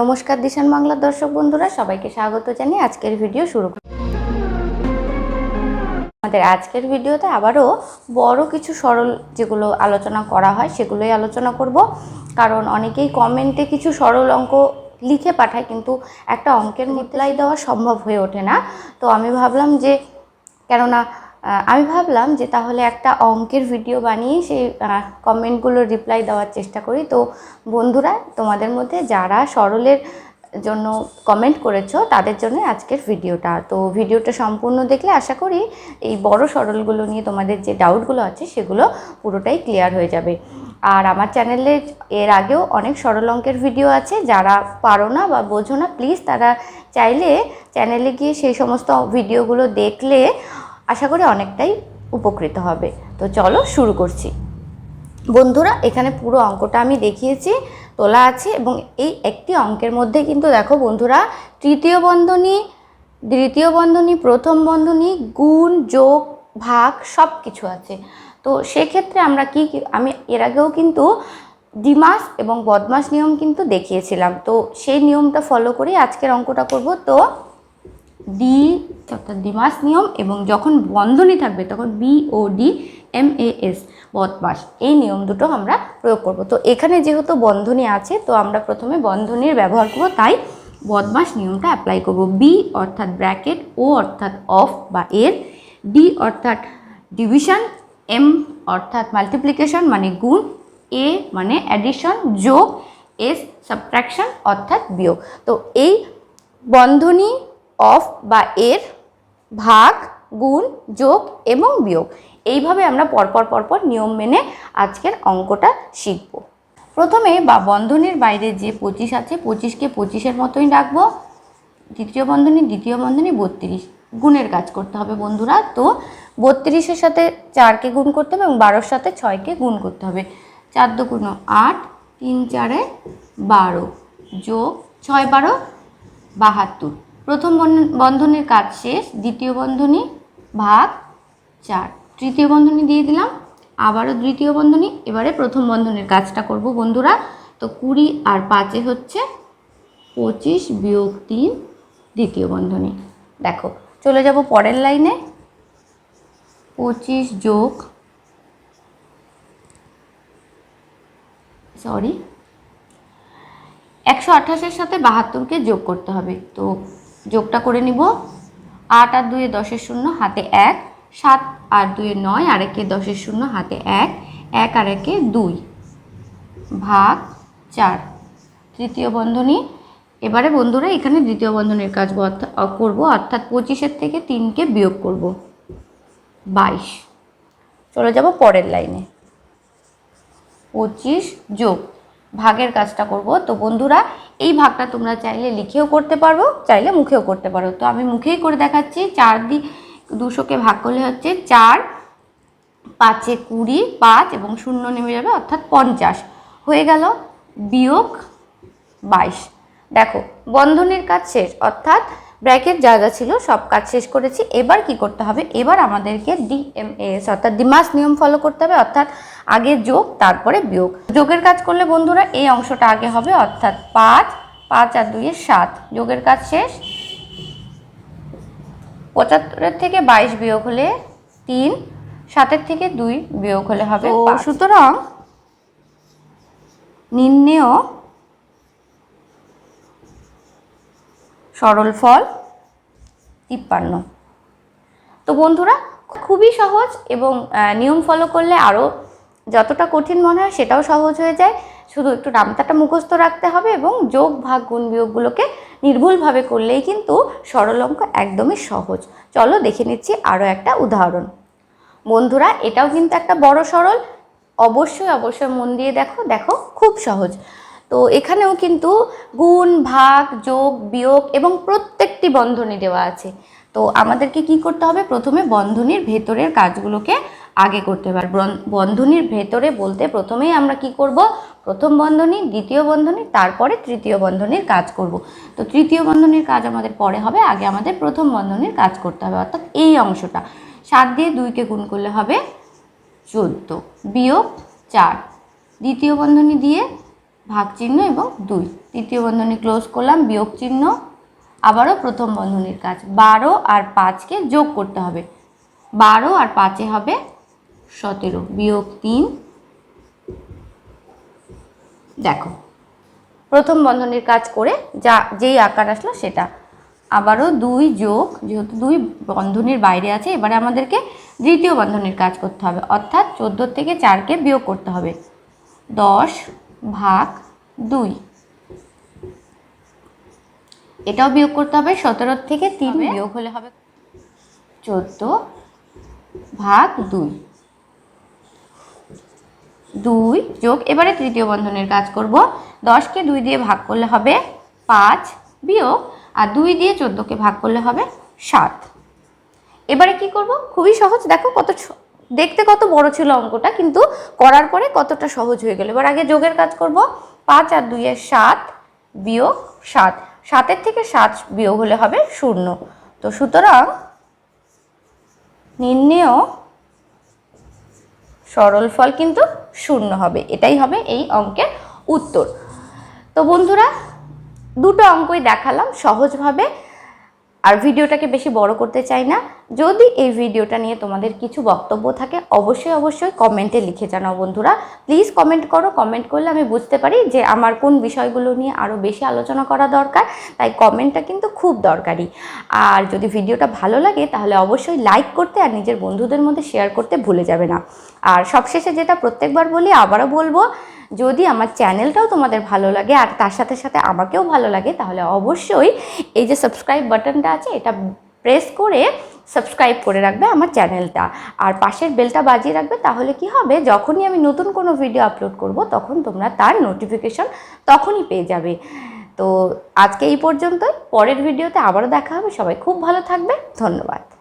নমস্কার দিশান বাংলার দর্শক বন্ধুরা, সবাইকে স্বাগত জানিয়ে আজকের ভিডিও শুরু করি। আমাদের আজকের ভিডিওতে আবারও বড় কিছু সরল যেগুলো আলোচনা করা হয়, সেগুলোই আলোচনা করব। কারণ অনেকেই কমেন্টে কিছু সরল অঙ্ক লিখে পাঠায়, কিন্তু একটা অঙ্কের রিপ্লাই দেওয়া সম্ভব হয়ে ওঠে না। তো আমি ভাবলাম যে, কেননা আমি ভাবলাম যে তাহলে একটা অঙ্কের ভিডিও বানিয়ে সেই কমেন্টগুলোর রিপ্লাই দেওয়ার চেষ্টা করি। তো বন্ধুরা, তোমাদের মধ্যে যারা সরলের জন্য কমেন্ট করেছ, তাদের জন্য আজকের ভিডিওটা তো ভিডিওটা সম্পূর্ণ দেখলে আশা করি এই বড় সরলগুলো নিয়ে তোমাদের যে ডাউটগুলো আছে, সেগুলো পুরোটাই ক্লিয়ার হয়ে যাবে। আর আমার চ্যানেলে এর আগেও অনেক সরল অঙ্কের ভিডিও আছে। যারা পারো না বা বোঝো না প্লিজ তারা চাইলে চ্যানেলে গিয়ে সেই সমস্ত ভিডিওগুলো দেখলে আশা করি অনেকটাই উপকৃত হবে। তো চলো শুরু করছি। বন্ধুরা, এখানে পুরো অঙ্কটা আমি দেখিয়েছি, তোলা আছে এবং এই একটি অঙ্কের মধ্যে কিন্তু দেখো বন্ধুরা, তৃতীয় বন্ধনী, দ্বিতীয় বন্ধনী, প্রথম বন্ধনী, গুণ, যোগ, ভাগ সব কিছু আছে। তো সেক্ষেত্রে আমরা কি আমি এর আগেও কিন্তু ডিমাস এবং বদমাস নিয়ম কিন্তু দেখিয়েছিলাম। তো সেই নিয়মটা ফলো করে আজকের অঙ্কটা করব। তো ডি, অর্থাৎ দ্বিমাস নিয়ম এবং যখন বন্ধনী থাকবে তখন B O D, M A S, বদমাস। এই নিয়ম দুটো আমরা প্রয়োগ করব। তো এখানে যেহেতু বন্ধনী আছে, তো আমরা প্রথমে বন্ধনীর ব্যবহার করব, তাই বদমাস নিয়মটা অ্যাপ্লাই করব। বি অর্থাৎ ব্র্যাকেট, ও অর্থাৎ অফ বা এর, ডি অর্থাৎ ডিভিশন, এম অর্থাৎ মাল্টিপ্লিকেশন মানে গুণ, এ মানে অ্যাডিশন যোগ, এস সাবট্রাকশন অর্থাৎ বিয়োগ। তো এই বন্ধনী অফ বা এর ভাগ, গুণ, যোগ এবং বিয়োগ। এইভাবে আমরা পরপর পরপর নিয়ম মেনে আজকের অঙ্কটা শিখব। প্রথমে বা বন্ধনীর বাইরে যে পঁচিশ আছে, পঁচিশকে পঁচিশের মতোই রাখব। দ্বিতীয় বন্ধনী দ্বিতীয় বন্ধনী, বত্রিশ। গুণের কাজ করতে হবে বন্ধুরা। তো বত্রিশের সাথে চারকে গুণ করতে হবে এবং বারোর সাথে ছয়কে গুণ করতে হবে। চার দুগুণ আট, তিন চারে বারো। যোগ ছয় বারো, বাহাত্তর। প্রথম বন্ধ- বন্ধনীর কাজ শেষ, দ্বিতীয় বন্ধনী ভাগ চার। তৃতীয় বন্ধনী দিয়ে দিলাম, আবারও দ্বিতীয় বন্ধনী, এবারে প্রথম বন্ধনের কাজটা করব বন্ধুরা। তো কুড়ি আর পাঁচে হচ্ছে পঁচিশ বিয়োগ তিন, দ্বিতীয় বন্ধনী। দেখো, চলে যাব পরের লাইনে। পঁচিশ যোগ সরি একশো আঠাশের সাথে বাহাত্তরকে যোগ করতে হবে। তো যোগটা করে নিব। আট আর দুয়ে দশের শূন্য, হাতে এক। সাত আর দুয়ে নয় আর একে দশের শূন্য, হাতে এক। এক আর একে দুই। ভাগ চার। তৃতীয় বন্ধনী। এবারে বন্ধুরা, এখানে দ্বিতীয় বন্ধনের কাজ করব। অর্থাৎ পঁচিশের থেকে তিনকে বিয়োগ করব। বাইশ। চলে যাব পরের লাইনে। পঁচিশ যোগ ভাগের কাজটা করব। তো বন্ধুরা, এই ভাগটা তোমরা চাইলে লিখেও করতে পারব চাইলে মুখেও করতে পারো। তো আমি মুখেই করে দেখাচ্ছি, চার দি দুশোকে ভাগ করলে হচ্ছে চার, পাঁচে কুড়ি, পাঁচ এবং শূন্য নেমে যাবে অর্থাৎ পঞ্চাশ। হয়ে গেল বিয়োগ বাইশ। দেখো, বন্ধনের কাজ শেষ, অর্থাৎ ব্র্যাকেট যা যা ছিল সব কাজ শেষ করেছি। এবার কি করতে হবে? এবার আমাদেরকে ডিএমএস অর্থাৎ ডিমাস নিয়ম ফলো করতে হবে অর্থাৎ আগে যোগ তারপরে বিয়োগ। যোগের কাজ করলে বন্ধুরা এই অংশটা আগে হবে অর্থাৎ পাঁচ পাঁচ আর দুইয়ের সাত। যোগের কাজ শেষ। পঁচাত্তরের থেকে বাইশ বিয়োগ হলে তিন সাতের থেকে দুই বিয়োগ হলে হবে সুতরাং নির্ণেয় সরল ফল তিপ্পান্ন। তো বন্ধুরা, খুবই সহজ এবং নিয়ম ফলো করলে আরও যতটা কঠিন মনে হয় সেটাও সহজ হয়ে যায়। শুধু একটু নামতাটা মুখস্থ রাখতে হবে এবং যোগ, ভাগ, গুণ বিয়োগগুলোকে নির্ভুলভাবে করলেই কিন্তু সরল অঙ্ক একদমই সহজ। চলো দেখে নিচ্ছি আরও একটা উদাহরণ। বন্ধুরা, এটাও কিন্তু একটা বড় সরল। অবশ্যই অবশ্যই মন দিয়ে দেখো। দেখো, খুব সহজ। তো এখানেও কিন্তু গুণ, ভাগ, যোগ, বিয়োগ এবং প্রত্যেকটি বন্ধনী দেওয়া আছে। তো আমাদেরকে কি করতে হবে? প্রথমে বন্ধনীর ভেতরের কাজগুলোকে আগে করতে হবে। বন- বন্ধনীর ভেতরে বলতে প্রথমেই আমরা কি করব? প্রথম বন্ধনী, দ্বিতীয় বন্ধনী, তারপরে তৃতীয় বন্ধনীর কাজ করব। তো তৃতীয় বন্ধনীর কাজ আমাদের পরে হবে। আগে আমাদের প্রথম বন্ধনীর কাজ করতে হবে, অর্থাৎ এই অংশটা। সাত দিয়ে দুইকে গুণ করলে হবে চোদ্দ। বিয়োগ চার। দ্বিতীয় বন্ধনী দিয়ে ভাগ চিহ্ন এবং দুই। তৃতীয় বন্ধনী ক্লোজ করলাম, বিয়োগ চিহ্ন। আবারও প্রথম বন্ধনীর কাজ। বারো আর পাঁচকে যোগ করতে হবে। বারো আর পাঁচে হবে সতেরো। বিয়োগ তিন। দেখো, প্রথম বন্ধনীর কাজ করে যা, যেই আকার আসলো সেটা। আবারও দুই যোগ, যেহেতু দুই বন্ধনীর বাইরে আছে, এবারে আমাদেরকে দ্বিতীয় বন্ধনীর কাজ করতে হবে। অর্থাৎ চোদ্দোর থেকে চারকে বিয়োগ করতে হবে। দশ ভাগ দুই। এটাও বিয়োগ করতে হবে সতেরোর থেকে তিন বিয়োগ হলে হবে চোদ্দ ভাগ দুই। দুই যোগ এবারে তৃতীয় বন্ধনের কাজ করব। দশকে দুই দিয়ে ভাগ করলে হবে পাঁচ বিয়োগ আর দুই দিয়ে চোদ্দোকে ভাগ করলে হবে সাত। এবারে কি করব? খুবই সহজ দেখো কত দেখতে কত বড় ছিল অঙ্কটা, কিন্তু করার পরে কতটা সহজ হয়ে গেল। এবার আগে যোগের কাজ করব। পাঁচ আর দুইয়ের সাত বিয়োগ সাত। সাতের থেকে সাত বিয়োগ হলে হবে শূন্য। তো সুতরাং নির্ণেয় সরল ফল কিন্তু শূন্য হবে। এটাই হবে এই অঙ্কের উত্তর। তো বন্ধুরা, দুটো অঙ্কই দেখালাম সহজভাবে। আর ভিডিওটাকে বেশি বড় করতে চাই না। যদি এই ভিডিওটা নিয়ে তোমাদের কিছু বক্তব্য থাকে, অবশ্যই অবশ্যই কমেন্টে লিখে জানাও বন্ধুরা। প্লিজ কমেন্ট করো, কমেন্ট করলে আমি বুঝতে পারি যে আমার কোন বিষয়গুলো নিয়ে আরও বেশি আলোচনা করা দরকার, তাই কমেন্টটা কিন্তু খুব দরকারি। আর যদি ভিডিওটা ভালো লাগে, তাহলে অবশ্যই লাইক করতে আর নিজের বন্ধুদের মধ্যে শেয়ার করতে ভুলে যাবে না। আর সবশেষে যেটা প্রত্যেকবার বলি, আবারও বলব যদি আমার চ্যানেলটাও তোমাদের ভালো লাগে আর তার সাথে সাথে আমাকেও ভালো লাগে, তাহলে অবশ্যই এই যে সাবস্ক্রাইব বাটনটা আছে, এটা প্রেস করে সাবস্ক্রাইব করে রাখবে আমার চ্যানেলটা। আর পাশের বেলটা বাজিয়ে রাখবে, তাহলে কি হবে? যখনই আমি নতুন কোনো ভিডিও আপলোড করব, তখন তোমরা তার নোটিফিকেশন তখনই পেয়ে যাবে। তো আজকে এই পর্যন্তই, পরের ভিডিওতে আবারও দেখা হবে। সবাই খুব ভালো থাকবে। ধন্যবাদ।